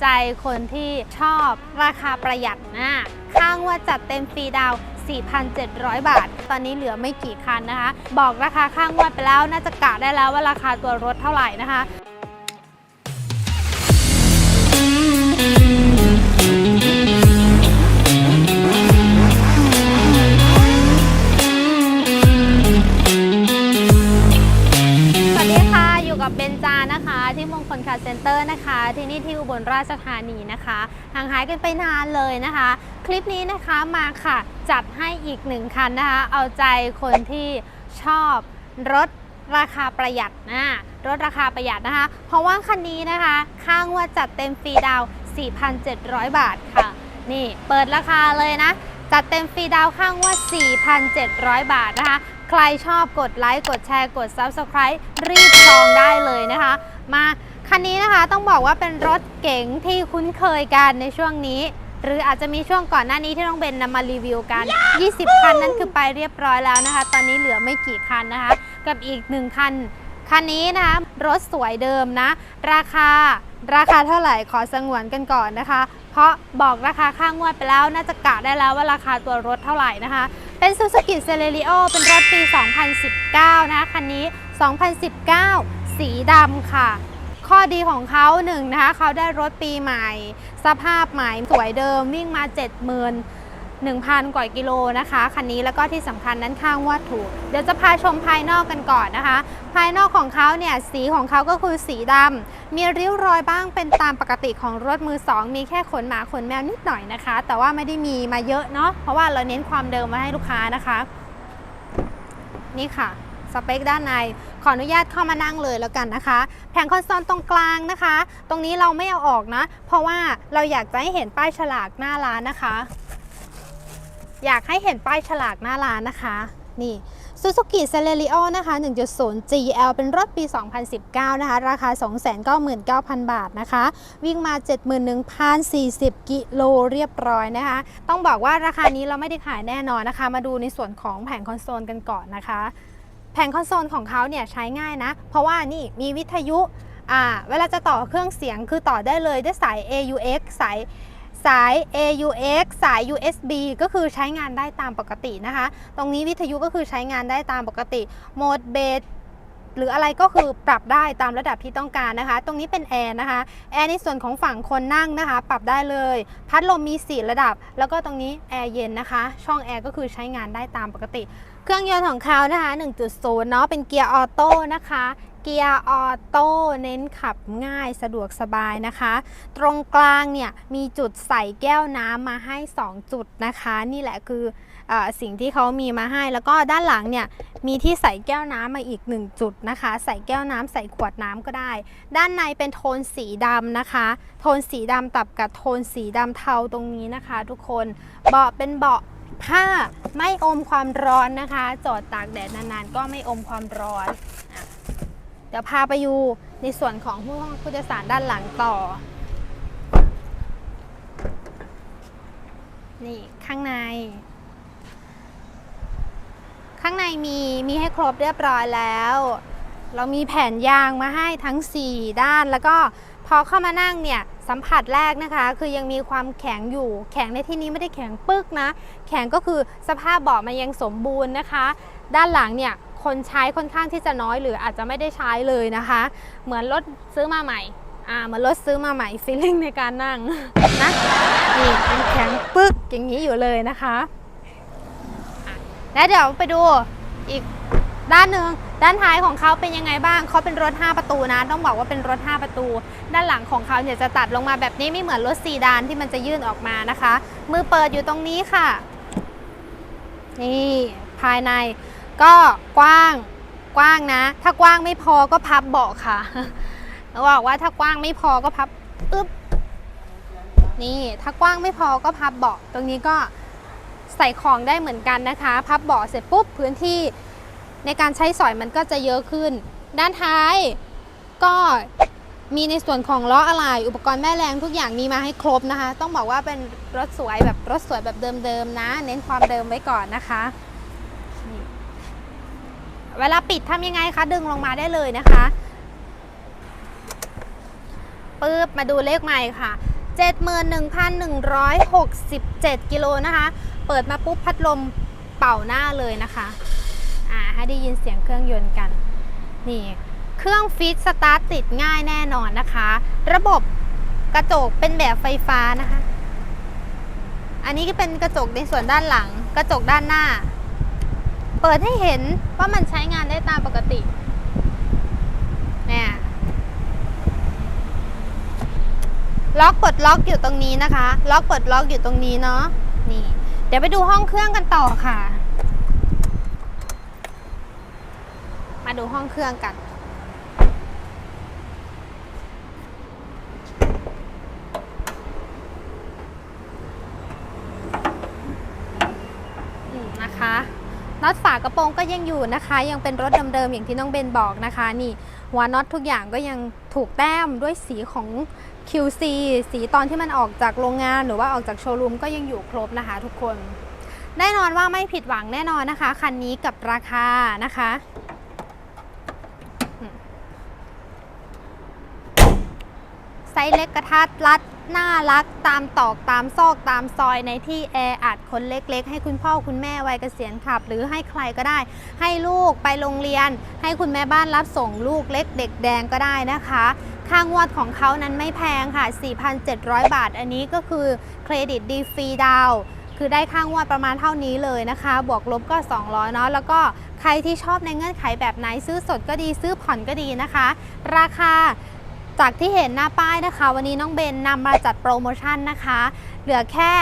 ใจคนที่ชอบราคาประหยัดนะข้างว่าจัดเต็มฟรีดาว 4,700 บาท ตอนนี้เหลือไม่กี่คันนะคะ บอกราคาข้างงวดไปแล้วน่าจะกะได้แล้วว่าราคาตัวรถเท่าไหร่นะคะ เตอร์นะคะ ที่นี่ที่อุบลราชธานีนะคะ ห่างหายกันไปนานเลยนะคะ คลิปนี้นะคะมาค่ะ จัดให้อีกหนึ่งคันนะคะ เอาใจคนที่ชอบรถราคาประหยัดนะรถราคาประหยัดนะคะ เพราะว่าคันนี้นะคะ ข้างว่าจัดเต็มฟรีดาว 4,700 บาทค่ะ นี่เปิดราคาเลยนะ จัดเต็มฟรีดาวข้างว่า 4,700 บาทนะคะ ใครชอบกดไลค์ กดแชร์ กด Subscribe รีบจองได้เลยนะคะ มา คันนี้นะคะต้องบอกว่าเป็นรถเก๋งที่คุ้นเคยกันในช่วงนี้ หรืออาจจะมีช่วงก่อนหน้านี้ที่ต้องเบนนำมารีวิวกัน 20 คันนั้นคือไปเรียบร้อยแล้วนะคะ ตอนนี้เหลือไม่กี่คันนะคะ กับอีกหนึ่งคัน คันนี้นะคะรถสวยเดิมนะ ราคาราคาเท่าไหร่ขอสงวนกันก่อนนะคะ เพราะบอกราคาข้างงวดไปแล้วน่าจะกะได้แล้วว่าราคาตัวรถเท่าไหร่นะคะ เป็น Suzuki Celerio เป็นรถปี 2019 นะคะคันนี้ 2019 สีดำค่ะ ข้อดีของเขาหนึ่งนะคะเขาได้รถปีใหม่ สภาพใหม่สวยเดิมวิ่งมา70,000 1,000 กว่ากิโลนะคะ คันนี้แล้วก็ที่สำคัญนั้นข้างว่าถูก เดี๋ยวจะพาชมภายนอกกันก่อนนะคะ ภายนอกของเขาเนี่ยสีของเขาก็คือสีดำมีริ้วรอยบ้างเป็นตามปกติของรถมือสองมีแค่ขนหมาขนแมวนิดหน่อยนะคะ แต่ว่าไม่ได้มีมาเยอะเนาะเพราะว่าเราเน้นความเดิมมาให้ลูกค้านะคะ นี่ค่ะ สเปคด้านใน ขออนุญาตเข้ามานั่งเลยแล้วกันนะคะ แผงคอนโซลตรงกลางนะคะ ตรงนี้เราไม่เอาออกนะ เพราะว่าเราอยากจะให้เห็นป้ายฉลากหน้าร้านนะคะ อยากให้เห็นป้ายฉลากหน้าร้านนะคะ นี่ Suzuki Celerio นะคะ 1.0 GL เป็นรถปี 2019 นะคะ ราคา 299,000 บาทนะคะ วิ่งมา 71,040 กิโลเรียบร้อยนะคะ ต้องบอกว่าราคานี้เราไม่ได้ขายแน่นอนนะคะ มาดูในส่วนของแผงคอนโซลกันก่อนนะคะ งคอนโซลของเขาเนี่ยใช้ง่ายนะ เพราะว่านี่มีวิทยุอ่าเวลาจะต่อเครื่องเสียงคือต่อได้เลยด้วยสาย AUX สายสาย AUX สาย USB ก็คือใช้งานได้ตามปกตินะคะ ตรงนี้วิทยุก็คือใช้งานได้ตามปกติโหมดเบสหรืออะไรก็คือปรับได้ตามระดับที่ต้องการนะคะ ตรงนี้เป็นแอร์นะคะ แอร์ในส่วนของฝั่งคนนั่งนะคะ ปรับได้เลย พัดลมมี 4 ระดับ แล้วก็ตรงนี้แอร์เย็นนะคะ ช่องแอร์ก็คือใช้งานได้ตามปกติ เครื่องยนต์ของเขานะคะ 1.0 เนาะ เป็นเกียร์ออโต้นะคะ เกียร์ออโต้เน้นขับง่ายสะดวกสบายนะคะ ตรงกลางเนี่ยมีจุดใส่แก้วน้ำมาให้ 2 จุดนะคะ นี่แหละคืออสิ่งที่เขามีมาให้ แล้วก็ด้านหลังเนี่ยมีที่ใส่แก้วน้ำมาอีก 1 จุดนะคะ ใส่แก้วน้ำใส่ขวดน้ำก็ได้ ด้านในเป็นโทนสีดำนะคะ โทนสีดำตับกับโทนสีดำเทาตรงนี้นะคะ ทุกคน เบาะเป็นเบาะ ผ้าไม่อมความร้อนนะคะ จอดตากแดดนานๆ ก็ไม่อมความร้อนอเดี๋ยวพาไปดูในส่วนของผู้ผู้โดยสารด้านหลังต่อ นี่ข้างใน ข้างในมีมีให้ครบเรียบร้อยแล้ว เรามีแผ่นยางมาให้ทั้ง 4 ด้านแล้วก็พอเข้ามานั่งเนี่ย สัมผัสแรกนะคะ คือยังมีความแข็งอยู่ แข็งในที่นี้ไม่ได้แข็งปึกนะ แข็งก็คือสภาพเบาะมันยังสมบูรณ์นะคะ ด้านหลังเนี่ยคนใช้ค่อนข้างที่จะน้อยหรืออาจจะไม่ได้ใช้เลยนะคะ เหมือนรถซื้อมาใหม่อ่าเหมือนรถซื้อมาใหม่ฟีลลิ่งในการนั่งนะนี่มันแข็งปึกอย่างนี้อยู่เลยนะคะอะแล้วเดี๋ยวไปดูอีกด้านหนึ่ง ด้านท้ายของเขาเป็นยังไงบ้างเขาเป็นรถ 5 ประตูนะ ต้องบอกว่าเป็นรถ 5 ประตู ด้านหลังของเขาเนี่ยจะตัดลงมาแบบนี้ไม่เหมือนรถซีดานที่มันจะยื่นออกมานะคะ มือเปิดอยู่ตรงนี้ค่ะ นี่ภายในก็กว้างกว้างนะ ถ้ากว้างไม่พอก็พับเบาะค่ะบอกว่าถ้ากว้างไม่พอก็พับอึ๊บนี่ถ้ากว้างไม่พอก็พับเบาะตรงนี้ก็ใส่ของได้เหมือนกันนะคะ พับเบาะเสร็จปุ๊บพื้นที่ ในการใช้สอยมันก็จะเยอะขึ้น ด้านท้ายก็มีในส่วนของล้ออะไหล่อุปกรณ์แม่แรงทุกอย่างมีมาให้ครบนะคะ ต้องบอกว่าเป็นรถสวยแบบรถสวยแบบเดิมๆนะ เน้นความเดิมไว้ก่อนนะคะ เวลาปิดทำยังไงคะ ดึงลงมาได้เลยนะคะปุ๊บมาดูเลขใหม่ค่ะ 71,167 กิโลนะคะ เปิดมาปุ๊บพัดลมเป่าหน้าเลยนะคะ อ่าให้ได้ยินเสียงเครื่องยนต์กัน นี่เครื่องฟิตสตาร์ทติดง่ายแน่นอนนะคะ ระบบกระจกเป็นแบบไฟฟ้านะคะ อันนี้ก็เป็นกระจกในส่วนด้านหลัง กระจกด้านหน้า เปิดให้เห็นว่ามันใช้งานได้ตามปกติเนี่ยล็อกปลดล็อกอยู่ตรงนี้นะคะ ล็อกปลดล็อกอยู่ตรงนี้เนาะนี่ เดี๋ยวไปดูห้องเครื่องกันต่อค่ะ มาดูห้องเครื่องกัน นะคะน็อตฝากระโปรงก็ยังอยู่นะคะ ยังเป็นรถเดิมๆอย่างที่น้องเบนบอกนะคะ นี่หัวน็อตทุกอย่างก็ยังถูกแต้มด้วยสีของ QC สีตอนที่มันออกจากโรงงานหรือว่าออกจากโชว์รูมก็ยังอยู่ครบนะคะทุกคน แน่นอนว่าไม่ผิดหวังแน่นอนนะคะ คันนี้กับราคานะคะอืมไซ ส์เล็กกระทัดรัดน่ารักตามตอกตามซอกตามซอยในที่แออัดคนเล็กๆ ให้คุณพ่อคุณแม่วัยเกษียณขับ หรือให้ใครก็ได้ ให้ลูกไปโรงเรียน ให้คุณแม่บ้านรับส่งลูกเล็กเด็กแดงก็ได้นะคะ ค่างวดของเขานั้นไม่แพงค่ะ 4,700 บาท อันนี้ก็คือเครดิตดีฟรีดาวคือได้ค่างวดประมาณเท่านี้เลยนะคะ บวกลบก็ 200เนาะ แล้วก็ใครที่ชอบในเงื่อนไขแบบไหนซื้อสดก็ดีซื้อผ่อนก็ดีนะคะ ราคา จากที่เห็นหน้าป้ายนะคะ วันนี้น้องเบนนำมาจัดโปรโมชั่นนะคะ เหลือแค่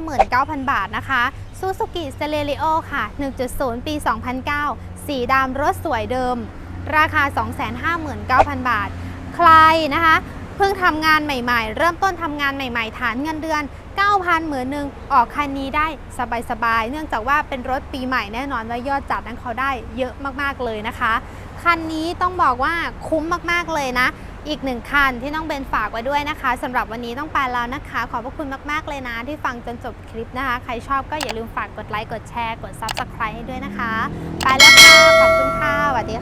259,000 บาทนะคะ Suzuki c e l e r i o ค่ะ 1.0 ปี 2009 สีดำรถสวยเดิม ราคา 259,000 บาท ใครนะคะ เพิ่งทำงานใหม่ๆ เริ่มต้นทำงานใหม่ๆ ฐานเงินเดือน 9,000 หมื่นหนึ่งออกคันนี้ได้สบายๆ เนื่องจากว่าเป็นรถปีใหม่แน่นอนว่ายอดจัดนั้นเขาได้เยอะมากๆเลยนะคะ คันนี้ต้องบอกว่าคุ้มมากๆเลยนะ อีกหนึ่งคันที่น้องเบนฝากไว้ด้วยนะคะสำหรับวันนี้ต้องไปแล้วนะคะ ขอบพระคุณมากๆเลยนะ ที่ฟังจนจบคลิปนะคะ ใครชอบก็อย่าลืมฝากกดไลค์กดแชร์กด Subscribe ให้ด้วยนะคะ ไปแล้วค่ะ ขอบคุณค่ะสวัสดี